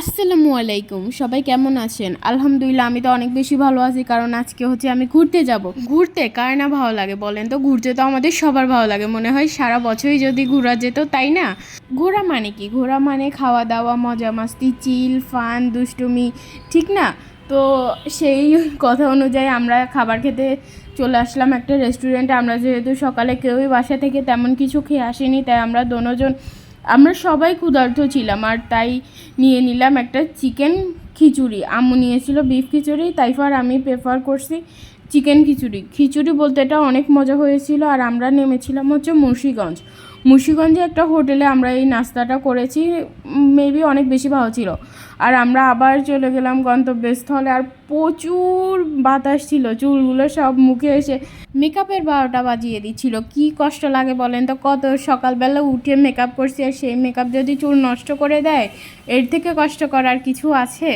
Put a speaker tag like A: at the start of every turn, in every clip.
A: আসসালামু আলাইকুম, সবাই কেমন আছেন? আলহামদুলিল্লাহ, আমি তো অনেক বেশি ভালো আছি, কারণ আজকে হচ্ছে আমি ঘুরতে যাব। ঘুরতে? কার না ভালো লাগে বলেন তো? ঘুরতে তো আমাদের সবার ভালো লাগে। মনে হয় সারা বছরই যদি ঘোরা যেত, তাই না? ঘোরা মানে কি? ঘোরা মানে খাওয়া দাওয়া, মজা মাস্তি, চিল, ফান, দুষ্টুমি, ঠিক না? তো সেই কথা অনুযায়ী আমরা খাবার খেতে চলে আসলাম একটা রেস্টুরেন্টে আমরা যেহেতু সকালে কেউই বাসা থেকে তেমন কিছু খেয়ে আসিনি, তাই আমরা দোনোজন আমরা সবাই ক্ষুধার্ত ছিলাম আর তাই নিয়ে নিলাম একটা চিকেন খিচুড়ি। আম্মু নিয়েছিল বিফ খিচুড়ি তাই ফার আমি প্রেফার করছি চিকেন খিচুড়ি। খিচুড়ি বলতে এটা অনেক মজা হয়েছিল আর আমরা নেমেছিলাম হচ্ছে মুন্সিগঞ্জ। মুন্সিগঞ্জে একটা হোটেলে আমরা এই নাস্তাটা করেছি মেবি অনেক বেশি ভালো ছিল। আর আমরা আবার চলে গেলাম গন্তব্যস্থলে, আর প্রচুর বাতাস ছিল, চুলগুলো সব মুখে এসে মেকআপের বারোটা বাজিয়ে দিচ্ছিল। কি কষ্ট লাগে বলেন তো, কত সকালবেলা উঠে মেকআপ করছি আর সেই মেকআপ যদি চুল নষ্ট করে দেয়, এর থেকে কষ্ট করার কিছু আছে?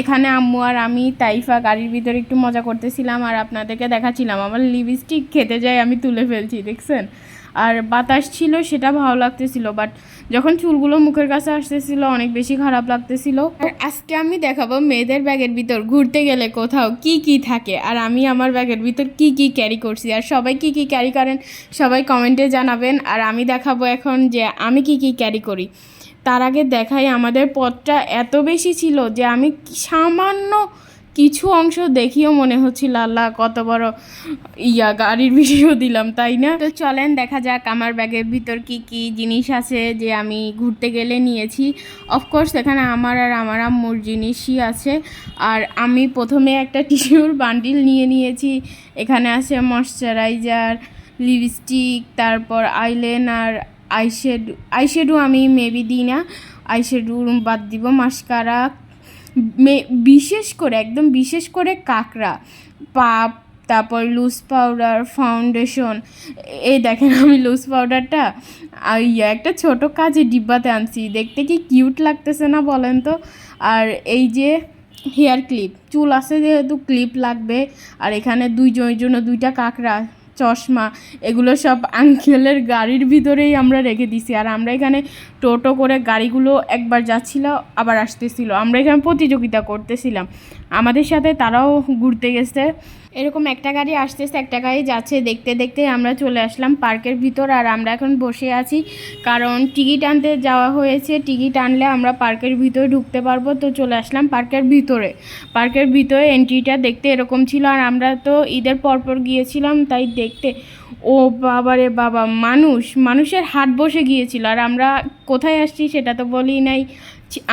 A: এখানে আম্মু আর আমি তাইফা গাড়ির ভিতরে একটু মজা করতেছিলাম আর আপনাদেরকে দেখাচ্ছিলাম। আমার লিপস্টিক খেতে যাই আমি তুলে ফেলছি, দেখছেন? আর বাতাস ছিল, সেটা ভালো লাগতেছিল বাট যখন চুলগুলো মুখের কাছে আসতেছিল, অনেক বেশি খারাপ লাগতেছিল। আর আজকে আমি দেখাবো মেয়েদের ব্যাগের ভিতর, ঘুরতে গেলে কোথাও কি কি থাকে, আর আমি আমার ব্যাগের ভিতর কি কি ক্যারি করছি, আর সবাই কি কি ক্যারি করেন, সবাই কমেন্টে জানাবেন, আর আমি দেখাবো এখন যে আমি কি কি ক্যারি করি। তার আগে দেখাই, আমাদের পথটা এত বেশি ছিল যে আমি সামান্য কিছু অংশ দেখিও মনে হচ্ছিল, আল্লাহ কত বড় ইয়া গাড়ির ভিডিও দিলাম, তাই না? তো চলেন, দেখা যাক আমার ব্যাগের ভিতর কি কি জিনিস আছে যে আমি ঘুরতে গেলে নিয়েছি। অফকোর্স এখানে আমার আর আমার আম্মুর জিনিসই আছে। আর আমি প্রথমে একটা টিস্যুর বান্ডিল নিয়ে নিয়েছি। এখানে আছে ময়শ্চারাইজার লিপস্টিক তারপর আইলাইনার আইশ্যাডো আইশ্যাডো আমি মেবি দিই না। আইশ্যাডো বাদ দিব মাস্কারা বিশেষ করে, একদম বিশেষ করে কাঁকড়া, পাপ, তারপর লুজ পাউডার ফাউন্ডেশন এই দেখেন আমি লুজ পাউডারটা ইয়া, একটা ছোটো কাজে ডিব্বাতে আনছি, দেখতে কি কিউট লাগতেছে না বলেন তো? আর এই যে হেয়ার ক্লিপ চুল আছে যেহেতু ক্লিপ লাগবে, আর এখানে দুইজনের জন্য দুইটা কাঁকড়া চশমা, এগুলো সব আঙ্কেলের গাড়ির ভিতরেই আমরা রেখে দিছি। আর আমরা এখানে টোটো করে গাড়িগুলো একবার যাচ্ছিল, আবার আসতেছিল। আমরা এখানে প্রতিযোগিতা করতেছিলাম। আমাদের সাথে তারাও ঘুরতে গেছে। এরকম একটা গাড়ি আসতেছে একটা গাড়ি যাচ্ছে, দেখতে দেখতে আমরা চলে আসলাম পার্কের ভিতর আর আমরা এখন বসে আছি। কারণ টিকিট আনতে যাওয়া হয়েছে, টিকিট আনলে আমরা পার্কের ভিতরে ঢুকতে পারব। তো চলে আসলাম পার্কের ভিতরে। পার্কের ভিতরে এন্ট্রিটা দেখতে এরকম ছিল আর আমরা তো ঈদের পরপর গিয়েছিলাম, তাই দেখতে। ও বাবারে বাবা, মানুষ, মানুষের হাট বসে গিয়েছিল। আর আমরা কোথায় আসছি সেটা তো বলি নাই।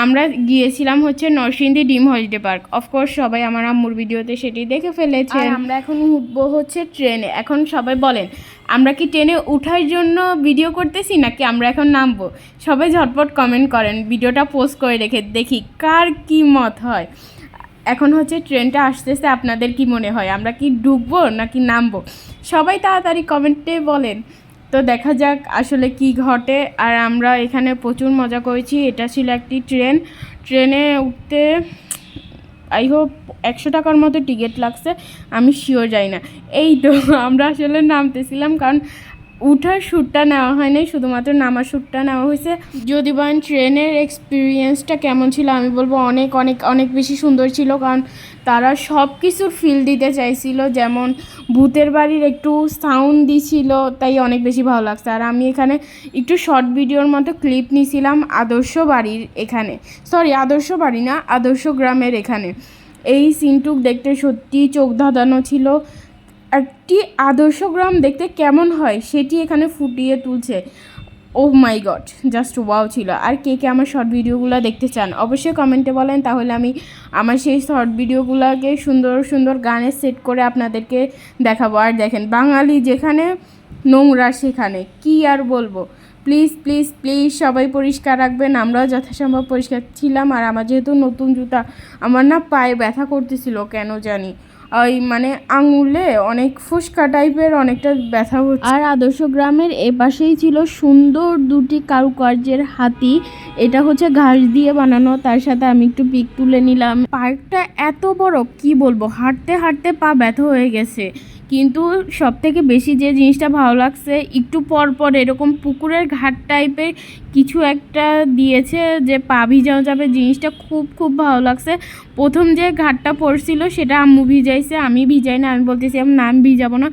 A: আমরা গিয়েছিলাম হচ্ছে নরসিংদী ডিম হলিডে পার্ক। অফকোর্স সবাই আমার আম্মুর ভিডিওতে সেটি দেখে ফেলেছে আমরা এখন উঠবো হচ্ছে ট্রেনে। এখন সবাই বলেন, আমরা কি ট্রেনে উঠার জন্য ভিডিও করতেছি নাকি আমরা এখন নামবো? সবাই ঝটপট কমেন্ট করেন, ভিডিওটা পোস্ট করে রেখে দেখি কার কি মত হয়। এখন হচ্ছে ট্রেনটা আসতেছে, আপনাদের কি মনে হয়? আমরা কি ঢুকবো নাকি নামবো? সবাই তাড়াতাড়ি কমেন্টে বলেন। তো দেখা যাক আসলে কি ঘটে। আর আমরা এখানে প্রচুর মজা করেছি। এটা ছিল একটি ট্রেন। ট্রেনে উঠতে আই হোপ একশো টাকার মতো টিকিট লাগছে। আমি শিওর যাই না। এই তো, আমরা আসলে নামতেছিলাম কারণ উঠার শ্যুটটা নেওয়া হয়নি, শুধুমাত্র নামার শ্যুটটা নেওয়া হয়েছে। যদি বলেন ট্রেনের এক্সপিরিয়েন্সটা কেমন ছিল, আমি বলব অনেক অনেক অনেক বেশি সুন্দর ছিল, কারণ তারা সব কিছুর ফিল দিতে চাইছিল, যেমন ভূতের বাড়ির একটু সাউন্ড দিছিল, তাই অনেক বেশি ভালো লাগছে। আর আমি এখানে একটু শর্ট ভিডিওর মতো ক্লিপ নিয়েছিলাম, আদর্শ বাড়ির এখানে। সরি আদর্শ বাড়ি না, আদর্শ গ্রামের এখানে। এই সিনটুক দেখতে সত্যি চোখ ধাঁধানো ছিল। একটি আদর্শ গ্রাম দেখতে কেমন হয় সেটি এখানে ফুটিয়ে তুলছে। Oh my god just wow ছিল। আর কে কে আমার শর্ট ভিডিওগুলো দেখতে চান, অবশ্যই কমেন্টে বলেন। তাহলে আমি আমার সেই শর্ট ভিডিওগুলোকে সুন্দর সুন্দর গানে সেট করে আপনাদেরকে দেখাবো। আর দেখেন, বাঙালি যেখানে, নোংরা সেখানে। কি আর বলব? প্লিজ প্লিজ প্লিজ সবাই পরিষ্কার রাখবেন। আমরাও যথাসম্ভব পরিষ্কার ছিলাম। আর আমার যেহেতু নতুন জুতা, আমার না পায়ে ব্যথা করতেছিল, কেন জানি। ওই মানে আঙুলে অনেক ফুসকা টাইপের অনেকটা ব্যথা হচ্ছে। আর আদর্শ গ্রামের এপাশেই ছিল সুন্দর দুটি কারুকার্যের হাতি। এটা হচ্ছে ঘাস দিয়ে বানানো তার সাথে আমি একটু পিক তুলে নিলাম। পার্কটা এত বড় কি বলব? হাঁটতে হাঁটতে পা ব্যথা হয়ে গেছে। কিন্তু সব থেকে বেশি যে জিনিসটা ভালো লাগছে, একটু পর পর এরকম পুকুরের ঘাট টাইপের কিছু একটা দিয়েছে যে পা ভিজানো যাবে, জিনিসটা খুব খুব ভালো লাগছে। প্রথম যে ঘাটটা পড়ছিল সেটা আম্মু ভিজাইছে, আমি ভিজাই না, আমি বলতেছি আমি ভিজাবো না।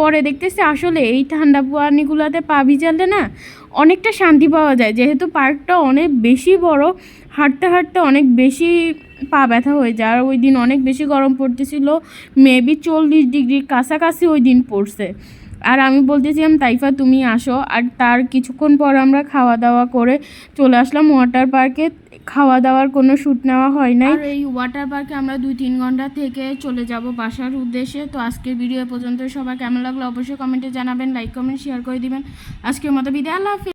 A: পরে দেখতেছি আসলে এই ঠান্ডা পানিগুলোতে পা ভিজালে না অনেকটা শান্তি পাওয়া যায়। যেহেতু পার্কটা অনেক বেশি বড়, হাঁটতে হাঁটতে অনেক বেশি পা ব্যথা হয়ে যায়। আর ওই দিন অনেক বেশি গরম পড়তেছিল মেবি চল্লিশ ডিগ্রির কাছাকাছি ওই দিন পড়ছে। আর আমি বলতেছিলাম, তাইফা, তুমি আসো। আর তার কিছুক্ষণ পর আমরা খাওয়া দাওয়া করে চলে আসলাম ওয়াটার পার্কে খাওয়া দাওয়ার কোনো শ্যুট নেওয়া হয় নাই। আর এই ওয়াটার পার্কে আমরা দুই তিন ঘণ্টা থেকে চলে যাব বাসার উদ্দেশ্যে। তো আজকের ভিডিও পর্যন্ত সবাই কেমন লাগল অবশ্যই কমেন্টে জানাবেন লাইক কমেন্ট শেয়ার করে দিবেন। আজকের মতো বিদায়। আল্লাহ